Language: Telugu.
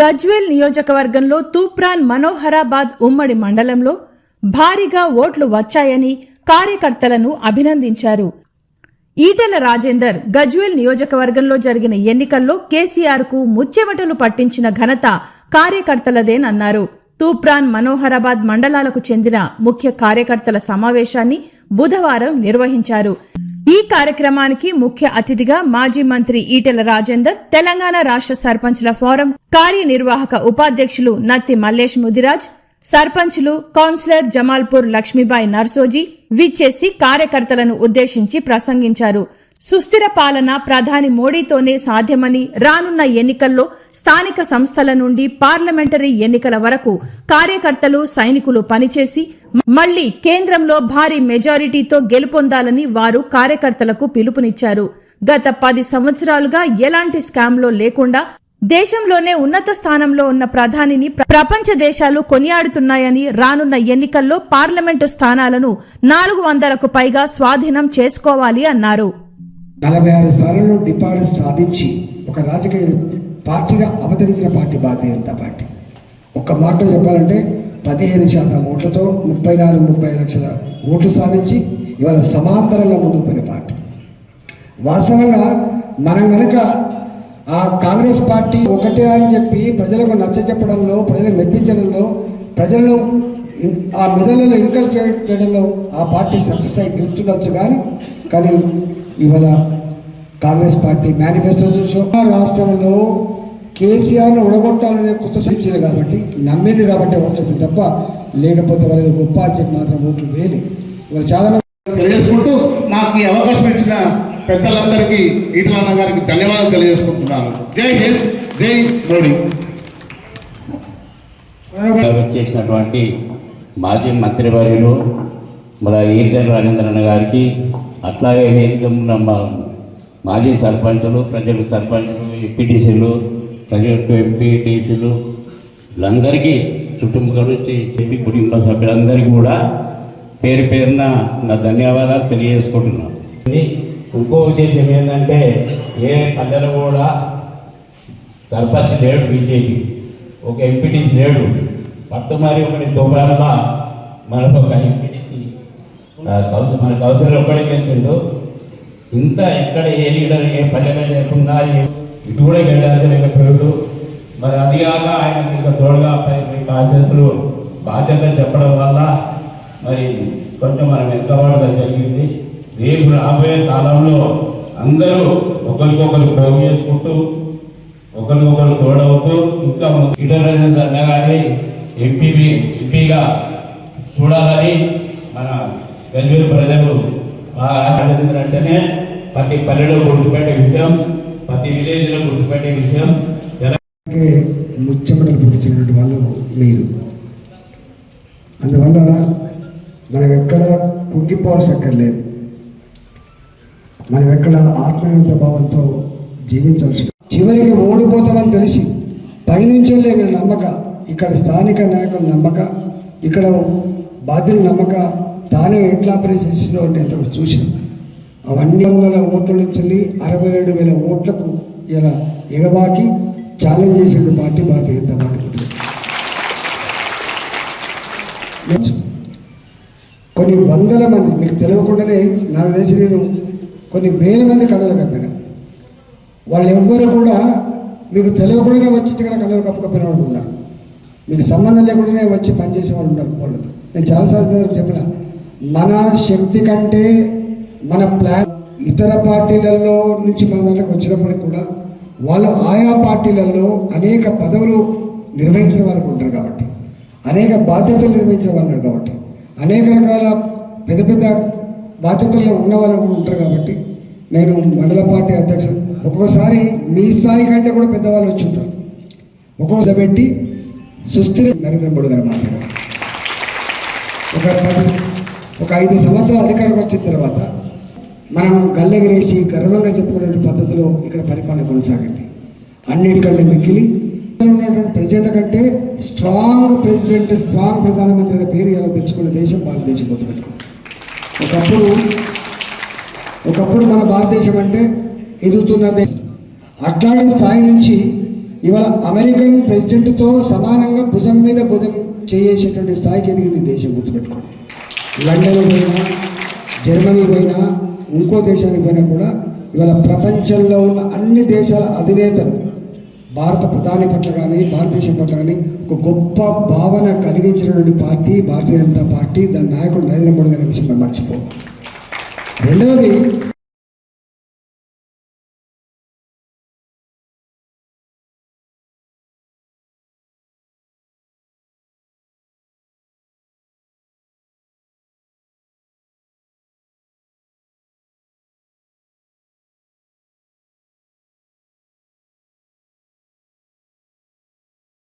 గజ్వేల్ నియోజకవర్గంలో తూప్రాన్ మనోహరాబాద్ ఉమ్మడి మండలంలో భారీగా ఓట్లు వచ్చాయని కార్యకర్తలను అభినందించారు. ఈటెల రాజేందర్ గజ్వేల్ నియోజకవర్గంలో జరిగిన ఎన్నికల్లో కేసీఆర్కు ముచ్చెమటలు పట్టించిన ఘనత కార్యకర్తలదేనన్నారు. తూప్రాన్ మనోహరాబాద్ మండలాలకు చెందిన ముఖ్య కార్యకర్తల సమావేశాన్ని బుధవారం నిర్వహించారు. ఈ కార్యక్రమానికి ముఖ్య అతిథిగా మాజీ మంత్రి ఈటెల రాజేందర్ తెలంగాణ రాష్ట్ర సర్పంచ్ల ఫోరం కార్యనిర్వాహక ఉపాధ్యక్షులు నత్తి మల్లేష్ ముదిరాజ్ సర్పంచ్లు కౌన్సిలర్ జమాల్పూర్ లక్ష్మీబాయి నర్సోజీ విచ్చేసి కార్యకర్తలను ఉద్దేశించి ప్రసంగించారు. సుస్థిర పాలన ప్రధాని మోడీతోనే సాధ్యమని రానున్న ఎన్నికల్లో స్థానిక సంస్థల నుండి పార్లమెంటరీ ఎన్నికల వరకు కార్యకర్తలు సైనికులు పనిచేసి మళ్ళీ కేంద్రంలో భారీ మెజారిటీతో గెలుపొందాలని వారు కార్యకర్తలకు పిలుపునిచ్చారు. గత పది సంవత్సరాలుగా ఎలాంటి స్కామ్లో లేకుండా దేశంలోనే ఉన్నత స్థానంలో ఉన్న ప్రధానిని ప్రపంచ దేశాలు కొనియాడుతున్నాయని రానున్న ఎన్నికల్లో పార్లమెంటు స్థానాలను నాలుగు వందలకు పైగా స్వాధీనం చేసుకోవాలి అన్నారు. నలభై ఆరు సార్లు డిపాజిట్ సాధించి ఒక రాజకీయ పార్టీగా అవతరించిన పార్టీ భారతీయ జనతా పార్టీ. ఒక్క మాట చెప్పాలంటే పదిహేను శాతం ఓట్లతో ముప్పై నాలుగు ముప్పై లక్షల ఓట్లు సాధించి ఇవాళ సమాంతరంగా ముందుకు పోయిన పార్టీ. వాస్తవంగా మనం కనుక ఆ కాంగ్రెస్ పార్టీ ఒకటే అని చెప్పి ప్రజలకు నచ్చ చెప్పడంలో ప్రజలను మెప్పించడంలో ప్రజలను ఆ మెదళ్ళలో ఇంకల్ చేయడంలో ఆ పార్టీ సక్సెస్ అయి గెలుస్తుండొచ్చు కానీ కానీ ఇవాళ కాంగ్రెస్ పార్టీ మేనిఫెస్టో చూసాం రాష్ట్రంలో కేసీఆర్ను ఉడగొట్టాలనే కొత్త ఇచ్చింది కాబట్టి నమ్మింది కాబట్టి ఓట్లు వచ్చింది తప్ప లేకపోతే వాళ్ళది గొప్ప అని చెప్పి మాత్రం ఓట్లు వేలి ఇవాళ చాలా మంది తెలియజేసుకుంటూ నాకు ఈ అవకాశం ఇచ్చిన పెద్దలందరికీ ఈటలన్న గారికి ధన్యవాదాలు తెలియజేసుకుంటున్నాను. జై హింద్ జై మోడీ. వచ్చేసినటువంటి మాజీ మంత్రివర్యులు మన ఈటెల రాజేంద్రన్న గారికి అట్లాగే వేదిక మాజీ సర్పంచులు ప్రజలు సర్పంచులు ఎంపీటీసీలు ప్రజలకు ఎంపీటీసీలు వీళ్ళందరికీ చుట్టుముఖ నుంచి చెప్పి కుటుంబ సభ్యులందరికీ కూడా పేరు పేరున నా ధన్యవాదాలు తెలియజేసుకుంటున్నాను. ఇంకో ఉద్దేశం ఏంటంటే ఏ పల్లెలు కూడా సర్పంచ్ లేడు బీజేపీ. ఒక ఎంపీటీసీ లేడు. పట్టు మరి ఒకటి మనకు మరొక ఎంపీటీసీ కౌన్సిల్ మన కౌన్సిలర్ ఒక్కడే గెలిచిండు ఇంత ఎక్కడ ఏ లీడర్ ఏ పల్లెలో లేకుండా ఇటు కూడా గెలిచలేకపోయాడు మరి అది కాక ఆయన ఇంకా తోడుగా పై- బాధ్యత చెప్పడం వల్ల మరి కొంచెం మనం వెనుకబడడం జరిగింది. రేపు రాబోయే కాలంలో అందరూ ఒకరికొకరు పోగు చేసుకుంటూ ఒకరికొకరు తోడవుతూ ఇంకా ఇంటర్నేషనల్ అన్న కానీ ఎంపీబీ ఎంపీగా చూడాలని మన గజ్వేల్ ప్రజలు అంటేనే ప్రతి పల్లెలో గుర్తుపెట్టే విషయం ప్రతి విలేజ్లో గుర్తుపెట్టే విషయం ముచ్చమటలు పుట్టించినటువంటి వాళ్ళు మీరు. అందువల్ల మనం ఎక్కడ కుంగిపోవాల్సి అక్కర్లేదు మనం ఎక్కడ ఆత్మీయత భావంతో జీవించాల్సి చివరికి ఓడిపోతామని తెలిసి పైనుంచే లేని నమ్మక ఇక్కడ స్థానిక నాయకుల నమ్మక ఇక్కడ బాధ్యుల నమ్మక తానే ఎట్లా పని చేసినో అంటే అంత చూసాం అవన్నీ వందల ఓట్ల నుంచి వెళ్ళి అరవై ఏడు వేల ఓట్లకు ఇలా ఎగబాకి ఛాలెంజ్ చేసిన పార్టీ భారతీయ జనతా పార్టీ కొన్ని వందల మంది మీకు తెలియకుండానే నాకు తెలిసి నేను కొన్ని వేల మంది కళలు కప్పాను. వాళ్ళు ఎవ్వరు కూడా మీకు తెలియకుండానే వచ్చి ఇక్కడ కళలు కప్పుకప్పిన వాళ్ళు ఉన్నారు. మీకు సంబంధం లేకుండానే వచ్చి పనిచేసే వాళ్ళు ఉన్నారు వాళ్ళతో. నేను చాలాసార్లు చెప్పిన మన శక్తి కంటే మన ప్లాన్ ఇతర పార్టీలలో నుంచి మన దాంట్లోకి వచ్చినప్పటికి కూడా వాళ్ళు ఆయా పార్టీలలో అనేక పదవులు నిర్వహించిన వాళ్ళు ఉంటారు కాబట్టి అనేక బాధ్యతలు నిర్వహించిన వాళ్ళు కాబట్టి అనేక రకాల పెద్ద పెద్ద బాధ్యతల్లో ఉన్న వాళ్ళు కూడా ఉంటారు కాబట్టి నేను మండల పార్టీ అధ్యక్షుడు. ఒక్కొక్కసారి మీ స్థాయి కంటే కూడా పెద్దవాళ్ళు వచ్చి ఉంటారు. ఒక్కొక్క పెట్టి సుస్థిర నరేంద్ర మోడీ గారు మాత్రమే ఒక ఒక ఐదు సంవత్సరాల అధికారం వచ్చిన తర్వాత మనం గల్లెగిరేసి గర్వంగా చెప్పుకునే పద్ధతిలో ఇక్కడ పరిపాలన కొనసాగింది. అన్నిటికంటే మిక్కిలి. ఉన్నటువంటి ప్రెసిడెంట్ కంటే స్ట్రాంగ్ ప్రెసిడెంట్ స్ట్రాంగ్ ప్రధానమంత్రి అనే పేరు ఎలా తెచ్చుకున్న దేశం భారతదేశం గుర్తుపెట్టుకుంది ఒకప్పుడు ఒకప్పుడు మన భారతదేశం అంటే ఎదుగుతున్న దేశం అట్లాంటి స్థాయి నుంచి ఇవాళ అమెరికన్ ప్రెసిడెంట్తో సమానంగా భుజం మీద భుజం చేసేటువంటి స్థాయికి ఎదిగింది దేశం గుర్తుపెట్టుకోండి. లండన్ పోయినా జర్మనీ పోయినా ఇంకో దేశానికి పోయినా కూడా ఇవాళ ప్రపంచంలో ఉన్న అన్ని దేశాల అధినేతలు భారత ప్రధాని పట్ల కానీ భారతదేశం పట్ల కానీ ఒక గొప్ప భావన కలిగించినటువంటి పార్టీ భారతీయ జనతా పార్టీ దాని నాయకుడు నరేంద్ర మోడీ అనే విషయం మర్చిపో. రెండవది